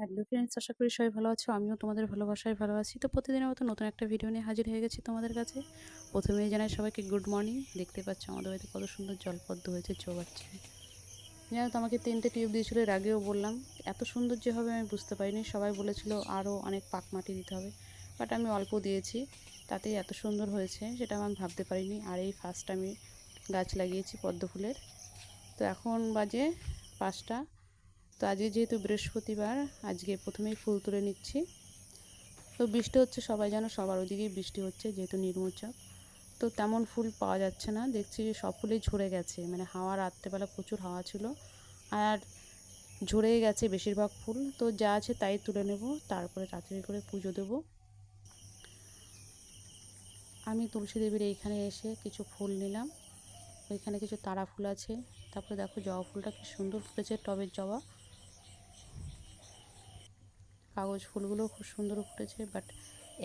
Hello friends আশা করি সবাই ভালো আছো। আমিও তোমাদের ভালোবাসায় ভালো আছি। তো প্রতিদিনের মতো নতুন একটা ভিডিও নিয়ে হাজির হয়ে গেছি তোমাদের কাছে। প্রথমেই জানাই সবাইকে গুড মর্নিং দেখতে পাচ্ছ আমাদের বাড়িতে কত সুন্দর জলপদ্ম হয়েছে চৌবাচ্চা জানো তো, আমাকে তিনটে টিউব দিয়েছিল, এর আগেও বললাম। এত সুন্দর যে হবে আমি বুঝতে পারিনি। সবাই বলেছিল আরও অনেক পাক মাটি দিতে হবে। বাট আমি অল্প দিয়েছি। তাতেই এত সুন্দর হয়েছে, সেটা আমি ভাবতে পারিনি। আর এই ফার্স্ট আমি গাছ লাগিয়েছি পদ্ম ফুলের। তো এখন বাজে পাঁচটা। তো আজকে যেহেতু বৃহস্পতিবার, আজকে প্রথমেই ফুল তুলে নিচ্ছি। তো বৃষ্টি হচ্ছে, সবাই জানো সবার ওদিকেই বৃষ্টি হচ্ছে, যেহেতু নির্মোচক তো তেমন ফুল পাওয়া যাচ্ছে না, দেখছি যে সব ফুলেই ঝরে গেছে মানে হাওয়া রাত্রেবেলা প্রচুর হাওয়া ছিল, আর ঝরে গেছে বেশিরভাগ ফুল। তো যা আছে তাই তুলে নেব, তারপরে তাড়াতাড়ি করে পুজো দেব। আমি তুলসী দেবীর এইখানে এসে কিছু ফুল নিলাম, ওইখানে কিছু তারা ফুল আছে। তারপরে দেখো জবা ফুলটা কি সুন্দর ফুটেছে টবের জবা। কাগজ ফুলগুলো খুব সুন্দর ফুটেছে বাট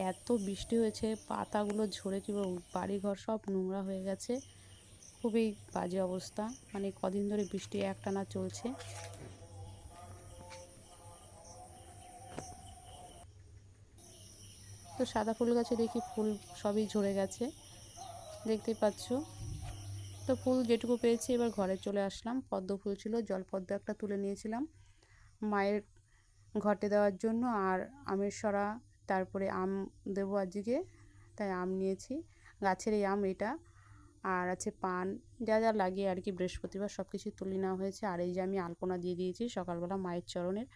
এত বৃষ্টি হয়েছে, পাতাগুলো ঝরে কি বাড়িঘর সব নোংরা হয়ে গেছে। খুবই বাজে অবস্থা মানে কদিন ধরে বৃষ্টি একটানা চলছে। তো সাদা ফুল গাছে দেখি ফুল সবই ঝরে গেছে, দেখতেই পাচ্ছ। তো ফুল যেটুকু পেয়েছি, এবার ঘরে চলে আসলাম। পদ্ম ফুল ছিল জল পদ্ম একটা তুলে নিয়েছিলাম। মায়ের ঘটে দেওয়ার জন্য আর আমের সরা, তারপরে আম দেবো আজকে, তাই আম নিয়েছি। গাছের এই আম এটা, আর আছে পান। যা যা লাগে আর কি, বৃহস্পতিবার সব কিছু তুলে নেওয়া হয়েছে। আর এই যে আমি আলপনা দিয়ে দিয়েছি সকালবেলা মায়ের চরণের।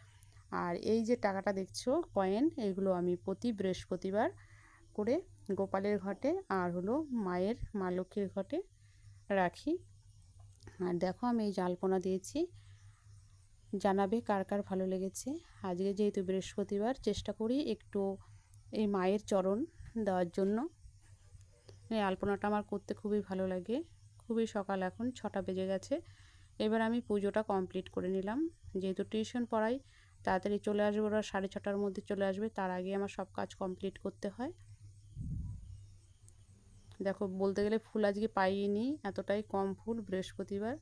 আর এই যে টাকাটা দেখছ, কয়েন, এগুলো আমি প্রতি বৃহস্পতিবার করে গোপালের ঘটে আর হলো মায়ের, মা লক্ষ্মীর ঘটে রাখি। আর দেখো আমি এই যে আলপনা দিয়েছি। জানাবে কার কার ভালো লেগেছে। আজকে যেহেতু বৃহস্পতিবার, চেষ্টা করি একটু এই মায়ের চরণ দেওয়ার জন্য। এই আলপনাটা আমার করতে খুবই ভালো লাগে। খুবই সকাল এখন, ছটা বেজে গেছে। এবার আমি পুজোটা কমপ্লিট করে নিলাম। যেহেতু টিউশন পড়াই, তাড়াতাড়ি চলে আসবে, ওরা সাড়ে ছটার মধ্যে চলে আসবে, তার আগে আমার সব কাজ কমপ্লিট করতে হয়। দেখো, বলতে গেলে ফুল আজকে পাইনি, এতটাই কম ফুল বৃহস্পতিবার।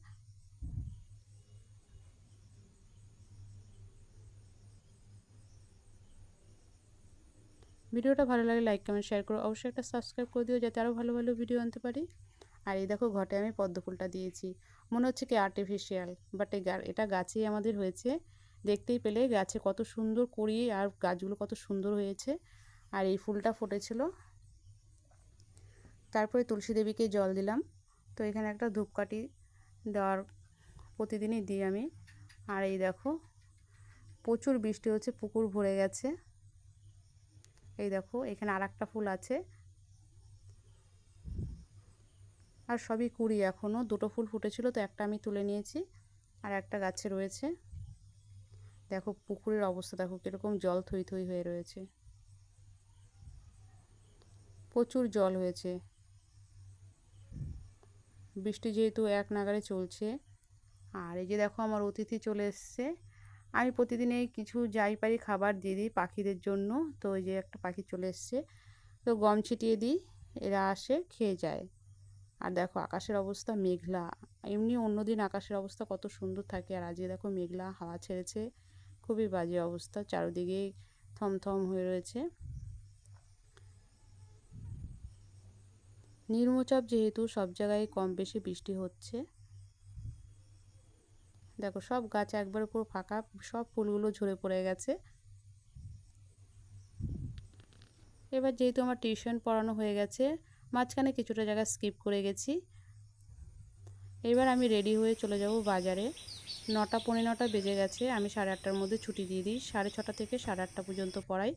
ভিডিওটা ভালো লাগে লাইক, কমেন্ট শেয়ার করো। অবশ্যই একটা সাবস্ক্রাইব করে দিও যাতে আরও ভালো ভালো ভিডিও আনতে পারি। আর এই দেখো ঘটে আমি পদ্ম ফুলটা দিয়েছি। মনে হচ্ছে কি আর্টিফিশিয়াল বাট এটা গাছেই আমাদের হয়েছে। দেখতেই পেলে গাছে কত সুন্দর করি আর গাছগুলো কত সুন্দর হয়েছে। আর এই ফুলটা ফুটেছিল। তারপরে তুলসী দেবীকে জল দিলাম। তো এখানে একটা ধূপকাঠি দেওয়ার প্রতিদিনই দিই আমি। আর এই দেখো প্রচুর বৃষ্টি হচ্ছে, পুকুর ভরে গেছে। এই দেখো, এখানে আর একটা ফুল আছে। আর সবই কুড়ি এখনও দুটো ফুল ফুটেছিল, তো একটা আমি তুলে নিয়েছি, আর একটা গাছে রয়েছে। দেখো, পুকুরের অবস্থা, দেখো কীরকম জল থই থই হয়ে রয়েছে। প্রচুর জল হয়েছে। বৃষ্টি যেহেতু এক নাগারে চলছে, আর এই যে দেখো আমার অতিথি চলে এসছে আমি প্রতিদিনে কিছু যাই পারি খাবার দিয়ে দিই পাখিদের জন্য। তো ওই যে একটা পাখি চলে এসছে। তো গম ছিটিয়ে দিই, এরা আসে, খেয়ে যায়। আর দেখো আকাশের অবস্থা মেঘলা। এমনি অন্যদিন আকাশের অবস্থা কত সুন্দর থাকে। আর আজকে দেখো মেঘলা হাওয়া ছেড়েছে। খুবই বাজে অবস্থা। চারিদিকে থমথম হয়ে রয়েছে। নির্মচাপ যেহেতু সব জায়গায় কম বেশি বৃষ্টি হচ্ছে। দেখো সব গাছ একবারে পুরো ফাঁকা, সব ফুলগুলো ঝরে পড়ে গেছে। এবার যেহেতু আমার টিউশন পড়ানো হয়ে গেছে, মাঝখানে কিছুটা জায়গা স্কিপ করে গেছি। এবার আমি রেডি হয়ে চলে যাব বাজারে। নটা পনেরো নটা বেজে গেছে, আমি সাড়ে আটটার মধ্যে ছুটি দিয়ে দিই, সাড়ে ছটা থেকে সাড়ে আটটা পর্যন্ত পড়াই।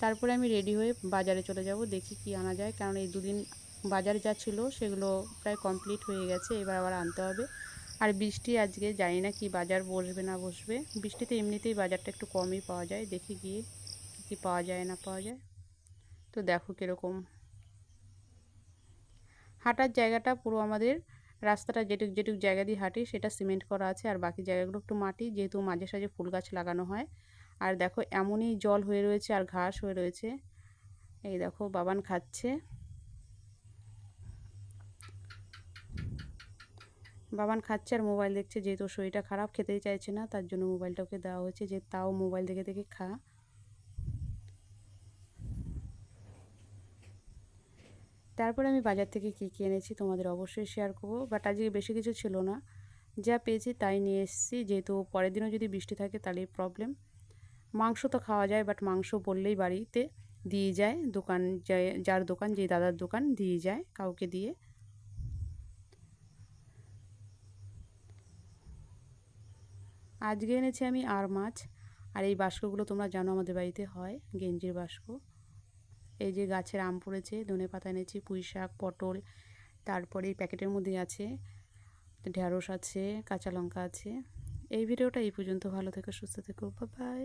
তারপরে আমি রেডি হয়ে বাজারে চলে যাব, দেখি কি আনা যায়। কারণ এই দুদিন বাজারে যা ছিল, সেগুলো প্রায় কমপ্লিট হয়ে গেছে, এবার আবার আনতে হবে। আর বৃষ্টি আজকে জানি না কি বাজার বসবে না বসবে। বৃষ্টিতে এমনিতেই বাজারটা একটু কমই পাওয়া যায়। দেখি গিয়ে কী পাওয়া যায় না পাওয়া যায়। তো দেখো কীরকম। হাঁটার জায়গাটা পুরো আমাদের রাস্তাটা যেটুক যেটুক জায়গা দিয়ে হাঁটি সেটা সিমেন্ট করা আছে আর বাকি জায়গাগুলো একটু মাটি যেহেতু মাঝে সাঝে ফুল গাছ লাগানো হয়। আর দেখো এমনই জল হয়ে রয়েছে আর ঘাস হয়ে রয়েছে। এই দেখো বাবান খাচ্ছে। বাবান খাচ্ছে আর মোবাইল দেখছে, যেহেতু শরীরটা খারাপ, খেতেই চাইছে না, তার জন্য মোবাইলটা ওকে দেওয়া হয়েছে, যে তাও মোবাইল দেখে দেখে খা। তারপরে আমি বাজার থেকে কী কী এনেছি তোমাদের অবশ্যই শেয়ার করব বাট আজকে বেশি কিছু ছিল না। যা পেয়েছি তাই নিয়ে এসেছি, যেহেতু পরের দিনও যদি বৃষ্টি থাকে তাহলেই প্রবলেম মাংস তো খাওয়া যায় বাট মাংস বললেই বাড়িতে দিয়ে যায়, দোকান যায়, যার দোকান যে দাদার দোকান, দিয়ে যায় কাউকে দিয়ে। আজকে এনেছি আমি আর মাছ। আর এই বাস্কগুলো তোমরা জানো আমাদের বাড়িতে হয়, গেঞ্জির বাস্ক। এই যে গাছের আম পড়েছে, ধনে পাতা এনেছি, পুঁই শাক, পটল, তারপরে এই প্যাকেটের মধ্যে আছে ঢ্যাঁড়স আছে, কাঁচা লঙ্কা আছে। এই ভিডিওটা এই পর্যন্ত, ভালো থেকো, সুস্থ থেকো বাই